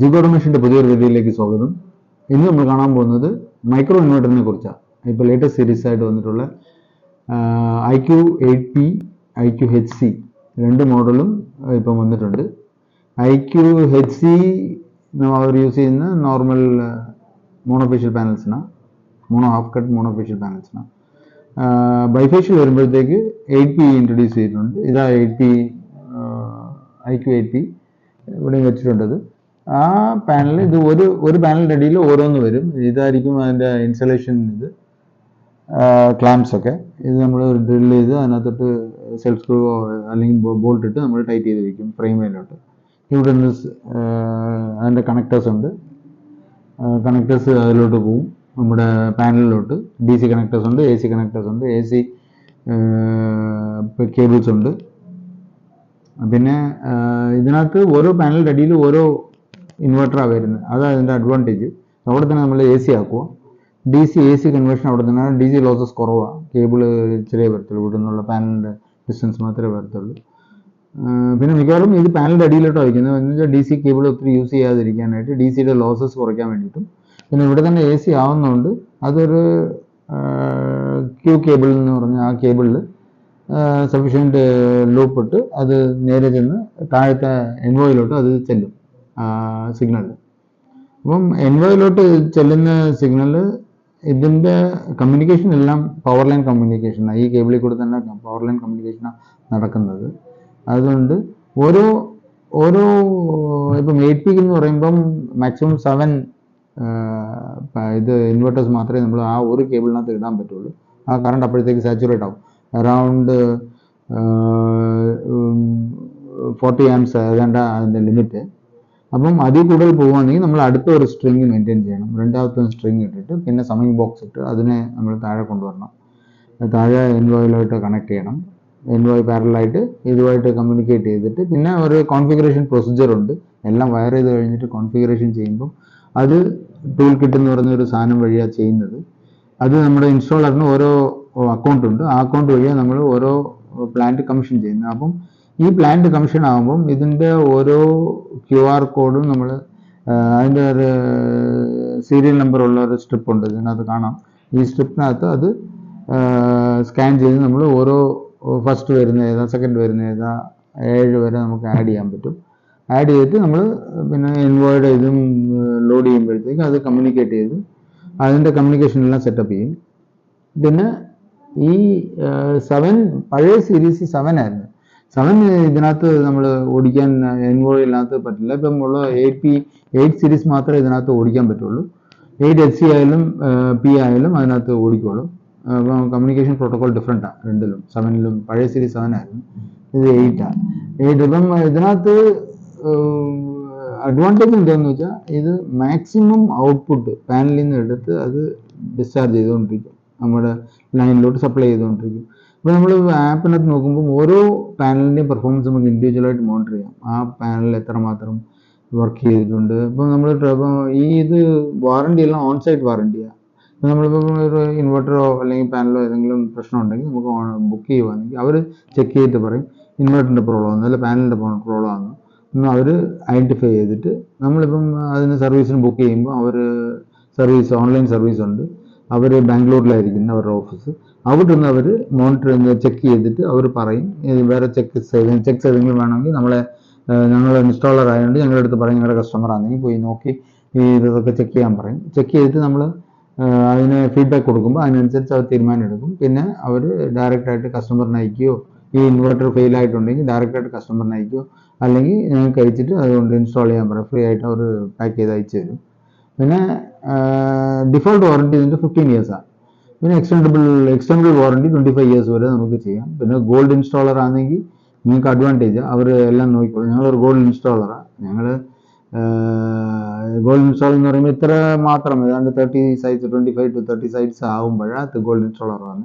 ജിഗോർ മെഷീന്റെ പുതിയൊരു വീഡിയോയിലേക്ക് സ്വാഗതം. ഇന്ന് നമ്മൾ കാണാൻ പോകുന്നത് മൈക്രോ ഇൻവെർട്ടറിനെ കുറിച്ചാണ്. ഇപ്പോൾ ലേറ്റസ്റ്റ് സീരീസ് ആയിട്ട് വന്നിട്ടുള്ള I Q eight P I Q H C രണ്ട് മോഡലും ഇപ്പം വന്നിട്ടുണ്ട്. ഐ ക്യു എച്ച് സി അവർ യൂസ് ചെയ്യുന്ന നോർമൽ മോണോഫേഷ്യൽ പാനൽസിനാണ് മോണോ ഹാഫ് കട്ട് മോണോഫേഷ്യൽ പാനൽസിനാണ് ബൈഫേഷ്യൽ വരുമ്പോഴത്തേക്ക് എയ്റ്റ് പി ഇൻട്രൊഡ്യൂസ് ചെയ്തിട്ടുണ്ട്. ഇതാ eight P I Q eight P ഇവിടെയും വെച്ചിട്ടുണ്ടത്. ആ പാനൽ ഇത് ഒരു ഒരു പാനലിന്റെ അടിയിൽ ഓരോന്ന് വരും. ഇതായിരിക്കും അതിന്റെ ഇൻസ്റ്റലേഷൻ ഇത്. ക്ലാംസ് ഒക്കെ. ഇത് നമ്മൾ ഡ്രിൽ ചെയ്ത് അതിനകത്തോട്ട് സെൽഫ് സ്ക്രൂ അല്ലെങ്കിൽ ബോൾട്ട് ഇട്ട് നമ്മൾ ടൈറ്റ് ചെയ്ത് വെക്കും ഫ്രെയിമിലോട്ട് ഇവിടെ അതിന്റെ കണക്ടേഴ്സ് ഉണ്ട്. കണക്ടേഴ്സ് അതിലോട്ട് പോവും. നമ്മുടെ പാനലിലോട്ട് ഡി സി കണക്ടേഴ്സ് ഉണ്ട് എ സി കണക്ടേഴ്സ് ഉണ്ട് എ സി കേബിൾസ് ഉണ്ട്. പിന്നെ ഇതിനകത്ത് ഓരോ പാനലിന്റെ അടിയിൽ ഓരോ ഇൻവെർട്ടറാണ് വരുന്നത്. അതാണ് അതിന്റെ അഡ്വാന്റേജ് അവിടെ തന്നെ നമ്മൾ എ സി ആക്കുക D C A C conversion അവിടെ തന്നെ. ഡി സി ലോസസ് കുറവാണ് കേബിൾ ചെറിയ വരത്തുള്ളൂ. ഇവിടെ നിന്നുള്ള പാനലിന്റെ ഡിസ്റ്റൻസ് മാത്രമേ വരത്തുള്ളൂ. പിന്നെ മിക്കവാറും ഇത് പാനലിന്റെ അടിയിലോട്ട് വയ്ക്കുന്നത്. എന്ന് വെച്ചാൽ ഡി സി കേബിൾ ഒത്തിരി യൂസ് ചെയ്യാതിരിക്കാനായിട്ട് ഡി സിയുടെ ലോസസ് കുറയ്ക്കാൻ വേണ്ടിയിട്ടും. പിന്നെ ഇവിടെ തന്നെ എ സി ആവുന്നതുകൊണ്ട് അതൊരു ക്യൂ കേബിൾ എന്ന് പറഞ്ഞ ആ കേബിളിൽ സഫീഷ്യന്റ് ലൂപ്പിട്ട് അത് നേരെ ചെന്ന് താഴത്തെ എൻവോയിലോട്ട് അത് ചെല്ലും. സിഗ്നൽ അപ്പം എൻവോയിലോട്ട് ചെല്ലുന്ന സിഗ്നൽ ഇതിന്റെ കമ്മ്യൂണിക്കേഷൻ എല്ലാം പവർ ലൈൻ കമ്മ്യൂണിക്കേഷനാണ് ഈ കേബിളിൽ കൂടെ തന്നെ പവർ ലൈൻ കമ്മ്യൂണിക്കേഷനാണ് നടക്കുന്നത്. അതുകൊണ്ട് ഓരോ ഓരോ ഇപ്പം എയ്റ്റ് പിക്ക് എന്ന് പറയുമ്പം മാക്സിമം സെവൻ ഇത് ഇൻവെർട്ടേഴ്സ് മാത്രമേ നമ്മൾ ആ ഒരു കേബിളിനകത്ത് ഇടാൻ പറ്റുള്ളൂ. ആ കറണ്ട് അപ്പോഴത്തേക്ക് സാച്ചുറേറ്റ് ആവും. അറൗണ്ട് ഫോർട്ടി ആംസ് ഏതാണ്ട് അതിന്റെ ലിമിറ്റ് അപ്പം അതിൽ കൂടുതൽ പോവുകയാണെങ്കിൽ നമ്മൾ അടുത്ത ഒരു സ്ട്രിങ് മെയിന്റെയിൻ ചെയ്യണം. രണ്ടാമത്തെ ഒരു സ്ട്രിങ് ഇട്ടിട്ട് പിന്നെ സമ്മിങ് ബോക്സ് ഇട്ട് അതിനെ നമ്മൾ താഴെ കൊണ്ടുവരണം. താഴെ എൻവോയിലായിട്ട് കണക്ട് ചെയ്യണം. എൻവോയ് പാരലായിട്ട് ഇതുമായിട്ട് കമ്മ്യൂണിക്കേറ്റ് ചെയ്തിട്ട് പിന്നെ ഒരു കോൺഫിഗറേഷൻ പ്രൊസീജിയർ ഉണ്ട്. എല്ലാം വയർ ചെയ്ത് കഴിഞ്ഞിട്ട് കോൺഫിഗറേഷൻ ചെയ്യുമ്പോൾ അത് ടൂൾ കിറ്റ് എന്ന് പറഞ്ഞൊരു സാധനം വഴിയാണ് ചെയ്യുന്നത്. അത് നമ്മുടെ ഇൻസ്റ്റാളറിന് ഓരോ അക്കൗണ്ട് ഉണ്ട്. ആ അക്കൗണ്ട് വഴിയാണ് നമ്മൾ ഓരോ പ്ലാന്റ് കമ്മീഷൻ ചെയ്യുന്നത്. അപ്പം ഈ പ്ലാന്റ് കമ്മീഷൻ ആകുമ്പം ഇതിന്റെ ഓരോ ക്യു ആർ കോഡും നമ്മൾ അതിന്റെ ഒരു സീരിയൽ ഉള്ള ഒരു സ്ട്രിപ്പ് ഉണ്ട്. ഇതിനകത്ത് കാണാം. ഈ സ്ട്രിപ്പിനകത്ത് അത് സ്കാൻ ചെയ്ത് നമ്മൾ ഓരോ ഫസ്റ്റ് വരുന്ന ഏതാ സെക്കൻഡ് വരുന്ന ഏതാ ഏഴ് വരെ നമുക്ക് ആഡ് ചെയ്യാൻ പറ്റും. ആഡ് ചെയ്തിട്ട് നമ്മൾ പിന്നെ ഇൻവോയ്ഡ് ചെയ്തും ലോഡ് ചെയ്യുമ്പോഴത്തേക്ക് അത് കമ്മ്യൂണിക്കേറ്റ് ചെയ്ത് അതിന്റെ കമ്മ്യൂണിക്കേഷൻ എല്ലാം സെറ്റപ്പ് ചെയ്യും. പിന്നെ ഈ സെവൻ പഴയ സീരീസ് സെവൻ ആയിരുന്നു. സെവൻ ഇതിനകത്ത് നമ്മൾ ഓടിക്കാൻ എൻവോയിനകത്ത് പറ്റില്ല. ഇപ്പം ഉള്ള എയ്റ്റ് പി എയ്റ്റ് സീരീസ് മാത്രമേ ഇതിനകത്ത് ഓടിക്കാൻ പറ്റുള്ളൂ. എയ്റ്റ് എസ് സി ആയാലും പി ആയാലും അതിനകത്ത് ഓടിക്കോളും. അപ്പം കമ്മ്യൂണിക്കേഷൻ പ്രോട്ടോകോൾ ഡിഫറെന്റാണ് രണ്ടിലും സെവനിലും പഴയ സീരീസ് സെവൻ ആയിരുന്നു ഇത് എയ്റ്റാണ് എയ്റ്റ് ഇപ്പം ഇതിനകത്ത് അഡ്വാന്റേജ് എന്താണെന്ന് വെച്ചാൽ ഇത് മാക്സിമം ഔട്ട്പുട്ട് പാനലിൽ നിന്ന് എടുത്ത് അത് ഡിസ്ചാർജ് ചെയ്തുകൊണ്ടിരിക്കും. നമ്മുടെ ലൈനിലോട്ട് സപ്ലൈ ചെയ്തുകൊണ്ടിരിക്കും. ഇപ്പോൾ നമ്മൾ ആപ്പിനകത്ത് നോക്കുമ്പോൾ ഓരോ പാനലിന്റെയും പെർഫോമൻസ് നമുക്ക് ഇൻഡിവിജ്വലായിട്ട് മോണിറ്റർ ചെയ്യാം. ആ പാനലിൽ എത്രമാത്രം വർക്ക് ചെയ്തിട്ടുണ്ട്. ഇപ്പോൾ നമ്മൾ ഈ ഇത് വാറണ്ടി എല്ലാം ഓൺ സൈറ്റ് വാറണ്ടിയാണ് നമ്മളിപ്പോൾ ഒരു ഇൻവെർട്ടറോ അല്ലെങ്കിൽ പാനലോ ഏതെങ്കിലും പ്രശ്നം ഉണ്ടെങ്കിൽ നമുക്ക് ബുക്ക് ചെയ്യുവാണെങ്കിൽ അവർ ചെക്ക് ചെയ്തിട്ട് പറയും ഇൻവെർട്ടറിന്റെ പ്രോബ്ലം ആണ് അല്ല പാനലിന്റെ പ്രോബ്ലം ആണ് അവർ ഐഡന്റിഫൈ ചെയ്തിട്ട് നമ്മളിപ്പം അതിന് സർവീസിന് ബുക്ക് ചെയ്യുമ്പോൾ അവർ സർവീസ് ഓൺലൈൻ സർവീസ് ഉണ്ട്. അവർ ബാംഗ്ലൂരിലായിരിക്കുന്ന അവരുടെ ഓഫീസ്. അവിടെ നിന്ന് അവർ മോണിറ്റർ ചെക്ക് ചെയ്തിട്ട് അവർ പറയും വേറെ ചെക്ക് ചെക്സ് ഏതെങ്കിലും വേണമെങ്കിൽ നമ്മളെ ഞങ്ങൾ ഇൻസ്റ്റാളർ ആയതുകൊണ്ട് ഞങ്ങളുടെ അടുത്ത് പറയും ഞങ്ങളുടെ കസ്റ്റമർ ആണെങ്കിൽ പോയി നോക്കി ഈ ഇതൊക്കെ ചെക്ക് ചെയ്യാൻ പറയും. ചെക്ക് ചെയ്തിട്ട് നമ്മൾ അതിന് ഫീഡ്ബാക്ക് കൊടുക്കുമ്പോൾ അതിനനുസരിച്ച് അവർ തീരുമാനം എടുക്കും. പിന്നെ അവർ ഡയറക്റ്റായിട്ട് കസ്റ്റമറിനെ അയക്കുകയോ ഈ ഇൻവെർട്ടർ ഫെയിൽ ആയിട്ടുണ്ടെങ്കിൽ ഡയറക്റ്റായിട്ട് കസ്റ്റമറിനെ അയക്കുകയോ അല്ലെങ്കിൽ ഞങ്ങൾക്ക് അയച്ചിട്ട് അതുകൊണ്ട് ഇൻസ്റ്റാൾ ചെയ്യാൻ പറയും. ഫ്രീ ആയിട്ട് അവർ പാക്ക് ചെയ്ത് അയച്ചു തരും. പിന്നെ ഡിഫോൾട്ട് വാറണ്ടി ഇതിന്റെ ഫിഫ്റ്റീൻ ഇയേഴ്സാണ് പിന്നെ extendable extendable warranty twenty five years വരെ നമുക്ക് ചെയ്യാം. പിന്നെ ഗോൾഡ് ഇൻസ്റ്റാളർ ആണെങ്കിൽ നിങ്ങൾക്ക് അഡ്വാന്റേജ് അവർ എല്ലാം നോക്കിക്കോളും. ഞങ്ങളൊരു ഗോൾഡ് ഇൻസ്റ്റാളറാണ് ഞങ്ങൾ ഗോൾഡ് ഇൻസ്റ്റാൾ എന്ന് പറയുമ്പോൾ ഇത്ര മാത്രം ഏതാണ്ട് thirty sites twenty five to thirty sites ആകുമ്പോഴാണ് ഗോൾഡ് ഇൻസ്റ്റാളറാണ്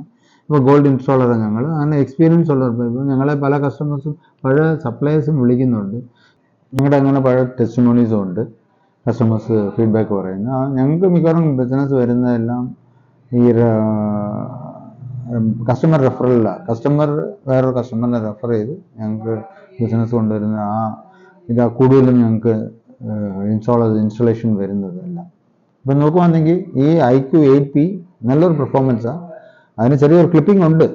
ഇപ്പോൾ ഗോൾഡ് ഇൻസ്റ്റാളറാണ് ഞങ്ങൾ. അങ്ങനെ എക്സ്പീരിയൻസ് ഉള്ളവർ ഇപ്പോൾ ഞങ്ങളെ പല കസ്റ്റമേഴ്സും പഴയ സപ്ലയേഴ്സും വിളിക്കുന്നുണ്ട്. ഞങ്ങളുടെ അങ്ങനെ പഴയ ടെസ്റ്റിമോണീസും ഉണ്ട്. കസ്റ്റമേഴ്സ് ഫീഡ്ബാക്ക് പറയുന്നത്. ഞങ്ങൾക്ക് മിക്കവാറും ബിസിനസ് വരുന്നതെല്ലാം ഈ കസ്റ്റമർ റെഫറല്ല കസ്റ്റമർ വേറൊരു കസ്റ്റമറിനെ റെഫർ ചെയ്ത് ഞങ്ങൾക്ക് ബിസിനസ് കൊണ്ടുവരുന്ന ആ ഇതാ കൂടുതലും ഞങ്ങൾക്ക് ഇൻസ്റ്റാൾ ഇൻസ്റ്റലേഷൻ വരുന്നതല്ല. ഇപ്പം നോക്കുവാണെങ്കിൽ ഈ ഐ ക്യു എയ്റ്റ് പി നല്ലൊരു പെർഫോമൻസാണ് അതിന് ചെറിയൊരു ക്ലിപ്പിംഗ് ഉണ്ട്.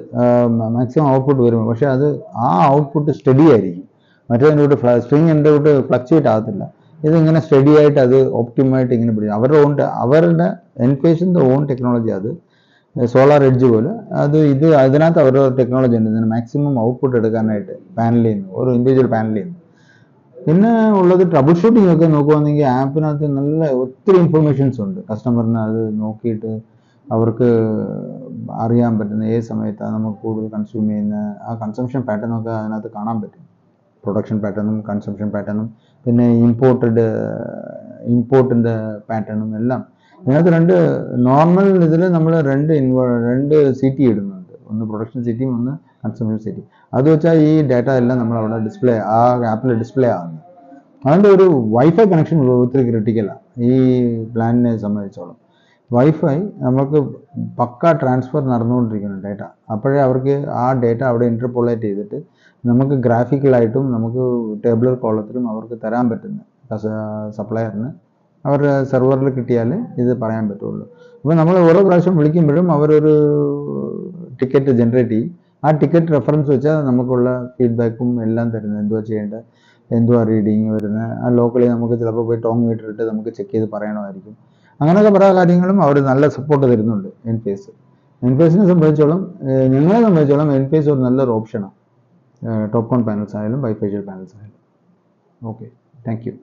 മാക്സിമം ഔട്ട്പുട്ട് വരും പക്ഷേ അത് ആ ഔട്ട്പുട്ട് സ്റ്റഡി ആയിരിക്കും. മറ്റേതിന്റെ കൂട്ട് സ്ട്രിങ് എന്റെ കൂട്ട് ഫ്ലക്ച്വേറ്റ് ആകത്തില്ല. ഇതിങ്ങനെ സ്റ്റഡി ആയിട്ട് അത് ഓപ്റ്റിമായിട്ട് ഇങ്ങനെ പിടിക്കും. അവരുടെ ഓൺ അവരുടെ എൻപേസിന്റെ ഓൺ ടെക്നോളജി അത് സോളാർ എഡ്ജ് പോലെ. അത് ഇത് അതിനകത്ത് അവരുടെ ടെക്നോളജി ഉണ്ട്. ഇതിന് മാക്സിമം ഔട്ട്പുട്ട് എടുക്കാനായിട്ട് പാനലിൽ നിന്ന് ഓരോ ഇൻഡിവിജ്വൽ പാനലിൽ നിന്ന് പിന്നെ ഉള്ളത് ട്രബിൾ ഷൂട്ടിംഗ് ഒക്കെ നോക്കുവാണെങ്കിൽ ആപ്പിനകത്ത് നല്ല ഒത്തിരി ഇൻഫർമേഷൻസ് ഉണ്ട്. കസ്റ്റമറിന് അത് നോക്കിയിട്ട് അവർക്ക് അറിയാൻ പറ്റുന്ന ഏത് സമയത്താണ് നമുക്ക് കൂടുതൽ കൺസ്യൂം ചെയ്യുന്ന ആ കൺസംഷൻ പാറ്റേൺ ഒക്കെ അതിനകത്ത് കാണാൻ പറ്റും. പ്രൊഡക്ഷൻ പാറ്റേണും കൺസംഷൻ പാറ്റേണും പിന്നെ ഇമ്പോർട്ടഡ് ഇമ്പോർട്ടിന്റെ പാറ്റേണും എല്ലാം. ഇതിനകത്ത് രണ്ട് നോർമൽ ഇതിൽ നമ്മൾ രണ്ട് ഇൻവ രണ്ട് സിറ്റി ഇടുന്നുണ്ട്. ഒന്ന് പ്രൊഡക്ഷൻ സിറ്റിയും ഒന്ന് കൺസംഷൻ സിറ്റി അത് വെച്ചാൽ ഈ ഡാറ്റ എല്ലാം നമ്മൾ അവിടെ ഡിസ്പ്ലേ ആ ആപ്പിൽ ഡിസ്പ്ലേ ആകുന്നു അതുകൊണ്ട് ഒരു വൈഫൈ കണക്ഷൻ ഒത്തിരി ക്രിട്ടിക്കലാണ് ഈ പ്ലാനിനെ സംബന്ധിച്ചോളം. വൈഫൈ നമുക്ക് പക്ക ട്രാൻസ്ഫർ നടന്നുകൊണ്ടിരിക്കണം ഡേറ്റ അപ്പോഴേ അവർക്ക് ആ ഡേറ്റ അവിടെ ഇന്റർപോളേറ്റ് ചെയ്തിട്ട് നമുക്ക് ഗ്രാഫിക്കലായിട്ടും നമുക്ക് ടേബിളർ കോളത്തിലും അവർക്ക് തരാൻ പറ്റുന്ന സപ്ലയറിന് അവരുടെ സെർവറിൽ കിട്ടിയാൽ ഇത് പറയാൻ പറ്റുള്ളൂ. അപ്പോൾ നമ്മൾ ഓരോ പ്രാവശ്യം വിളിക്കുമ്പോഴും അവരൊരു ടിക്കറ്റ് ജനറേറ്റ് ചെയ്യും. ആ ടിക്കറ്റ് റെഫറൻസ് വെച്ചാൽ നമുക്കുള്ള ഫീഡ്ബാക്കും എല്ലാം തരുന്നത്. എന്തുവാ ചെയ്യേണ്ടത് എന്തുവാ റീഡിങ് വരുന്നത് ആ ലോക്കലി നമുക്ക് ചിലപ്പോൾ പോയി ടോങ് മീറ്റർ ഇട്ട് നമുക്ക് ചെക്ക് ചെയ്ത് പറയണമായിരിക്കും. അങ്ങനെയൊക്കെ പല കാര്യങ്ങളും അവർ നല്ല സപ്പോർട്ട് തരുന്നുണ്ട് N P S N P എസിനെ സംബന്ധിച്ചോളം ഞങ്ങളെ സംബന്ധിച്ചോളം എൻ പി എസ് ഒരു നല്ലൊരു ഓപ്ഷനാണ് ടോപ്പ് കോൺ പാനൽസ് ആയാലും ബൈഫേഷ്യൽ പാനൽസ് ആയാലും. Okay thank you